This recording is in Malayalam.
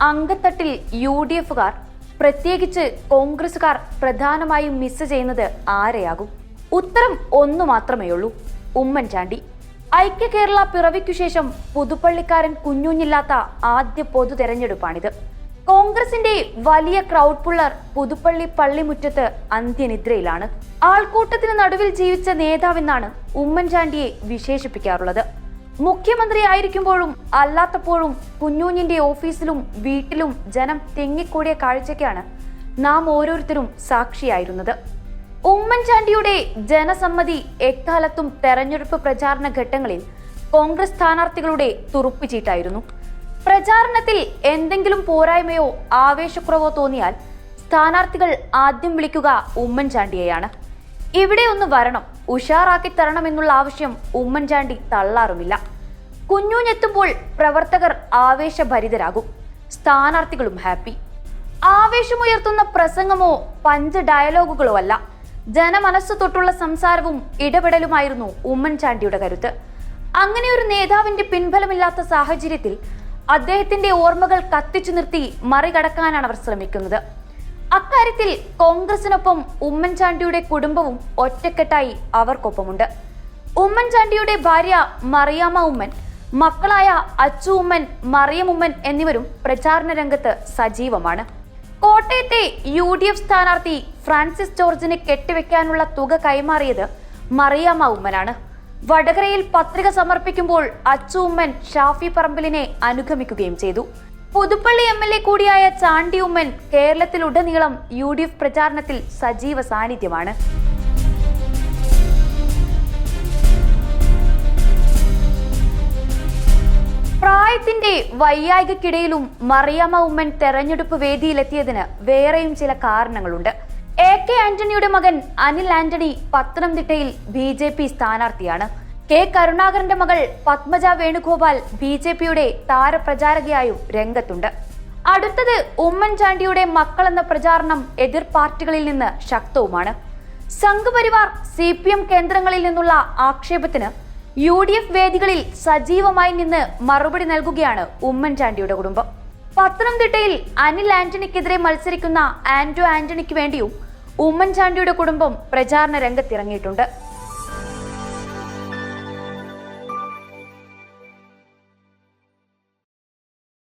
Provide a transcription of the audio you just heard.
അങ്കത്തട്ടിൽ യു ഡി എഫുകാർ പ്രത്യേകിച്ച് കോൺഗ്രസുകാർ പ്രധാനമായും മിസ് ചെയ്യുന്നത് ആരെയാകും? ഉത്തരം ഒന്നു മാത്രമേ ഉള്ളൂ. ഉമ്മൻചാണ്ടി. ഐക്യ കേരള പിറവിക്കു ശേഷം പുതുപ്പള്ളിക്കാരൻ കുഞ്ഞുഞ്ഞില്ലാത്ത ആദ്യ പൊതു തെരഞ്ഞെടുപ്പാണിത്. കോൺഗ്രസിന്റെ വലിയ ക്രൗഡ് പുള്ളർ പുതുപ്പള്ളി പള്ളിമുറ്റത്ത് അന്ത്യനിദ്രയിലാണ്. ആൾക്കൂട്ടത്തിന് നടുവിൽ ജീവിച്ച നേതാവെന്നാണ് ഉമ്മൻചാണ്ടിയെ വിശേഷിപ്പിക്കാറുള്ളത്. മുഖ്യമന്ത്രി ആയിരിക്കുമ്പോഴും അല്ലാത്തപ്പോഴും കുഞ്ഞൂഞ്ഞിന്റെ ഓഫീസിലും വീട്ടിലും ജനം തിങ്ങിക്കൂടിയ കാഴ്ചയ്ക്കാണ് നാം ഓരോരുത്തരും സാക്ഷിയായിരുന്നത്. ഉമ്മൻചാണ്ടിയുടെ ജനസമ്മതി എക്കാലത്തും തെരഞ്ഞെടുപ്പ് പ്രചാരണ ഘട്ടങ്ങളിൽ കോൺഗ്രസ് സ്ഥാനാർത്ഥികളുടെ തുറുപ്പുചീട്ടായിരുന്നു. പ്രചാരണത്തിൽ എന്തെങ്കിലും പോരായ്മയോ ആവേശക്കുറവോ തോന്നിയാൽ സ്ഥാനാർത്ഥികൾ ആദ്യം വിളിക്കുക ഉമ്മൻചാണ്ടിയെയാണ്. ഇവിടെ ഒന്ന് വരണം. ഉഷാറാക്കി തരണമെന്നുള്ള ആവശ്യം ഉമ്മൻചാണ്ടി തള്ളാറുമില്ല. കുഞ്ഞുഞ്ഞെത്തുമ്പോൾ പ്രവർത്തകർ ആവേശഭരിതരാകും. സ്ഥാനാർത്ഥികളും ഹാപ്പി. ആവേശമുയർത്തുന്ന പ്രസംഗമോ പഞ്ച് ഡയലോഗുകളോ അല്ല. ജനമനസ്സു തൊട്ടുള്ള സംസാരവും ഇടപെടലുമായിരുന്നു ഉമ്മൻചാണ്ടിയുടെ കരുത്ത്. അങ്ങനെ ഒരു നേതാവിന്റെ പിൻബലമില്ലാത്ത സാഹചര്യത്തിൽ അദ്ദേഹത്തിന്റെ ഓർമ്മകൾ കത്തിച്ചു നിർത്തി മറികടക്കാനാണ് അവർ ശ്രമിക്കുന്നത്. അക്കാര്യത്തിൽ കോൺഗ്രസിനൊപ്പം ഉമ്മൻചാണ്ടിയുടെ കുടുംബവും ഒറ്റക്കെട്ടായി അവർക്കൊപ്പമുണ്ട്. ഉമ്മൻചാണ്ടിയുടെ ഭാര്യ മറിയാമ്മ ഉമ്മൻ മക്കളായ അച്ചു ഉമ്മൻ മറിയം ഉമ്മൻ എന്നിവരും പ്രചാരണ രംഗത്ത് സജീവമാണ്. കോട്ടയത്തെ യു ഡി എഫ് സ്ഥാനാർത്ഥി ഫ്രാൻസിസ് ജോർജിന് കെട്ടിവെക്കാനുള്ള തുക കൈമാറിയത് മറിയാമ്മ ഉമ്മനാണ്. വടകരയിൽ പത്രിക സമർപ്പിക്കുമ്പോൾ അച്ചു ഉമ്മൻ ഷാഫി പറമ്പിലിനെ അനുഗമിക്കുകയും ചെയ്തു. പുതുപ്പള്ളി എം എൽ എ കൂടിയായ ചാണ്ടി ഉമ്മൻ കേരളത്തിലുടനീളം യു ഡി എഫ് പ്രചാരണത്തിൽ സജീവ സാന്നിധ്യമാണ്. പ്രായത്തിന്റെ വൈയായികക്കിടയിലും മറിയാമ്മ ഉമ്മൻ തെരഞ്ഞെടുപ്പ് വേദിയിലെത്തിയതിന് വേറെയും ചില കാരണങ്ങളുണ്ട്. എ കെ ആന്റണിയുടെ മകൻ അനിൽ ആന്റണി പത്തനംതിട്ടയിൽ ബി ജെ പി സ്ഥാനാർത്ഥിയാണ്. കെ കരുണാകരന്റെ മകൾ പത്മജ വേണുഗോപാൽ ബി ജെ പിയുടെ താരപ്രചാരകയായും രംഗത്തുണ്ട്. അടുത്തത് ഉമ്മൻചാണ്ടിയുടെ മക്കൾ എന്ന പ്രചാരണം എതിർ പാർട്ടികളിൽ നിന്ന് ശക്തവുമാണ്. സംഘപരിവാർ സി പി എം കേന്ദ്രങ്ങളിൽ നിന്നുള്ള ആക്ഷേപത്തിന് യു ഡി എഫ് വേദികളിൽ സജീവമായി നിന്ന് മറുപടി നൽകുകയാണ് ഉമ്മൻചാണ്ടിയുടെ കുടുംബം. പത്തനംതിട്ടയിൽ അനിൽ ആന്റണിക്കെതിരെ മത്സരിക്കുന്ന ആന്റോ ആന്റണിക്ക് വേണ്ടിയും ഉമ്മൻചാണ്ടിയുടെ കുടുംബം പ്രചാരണ രംഗത്തിറങ്ങിയിട്ടുണ്ട്.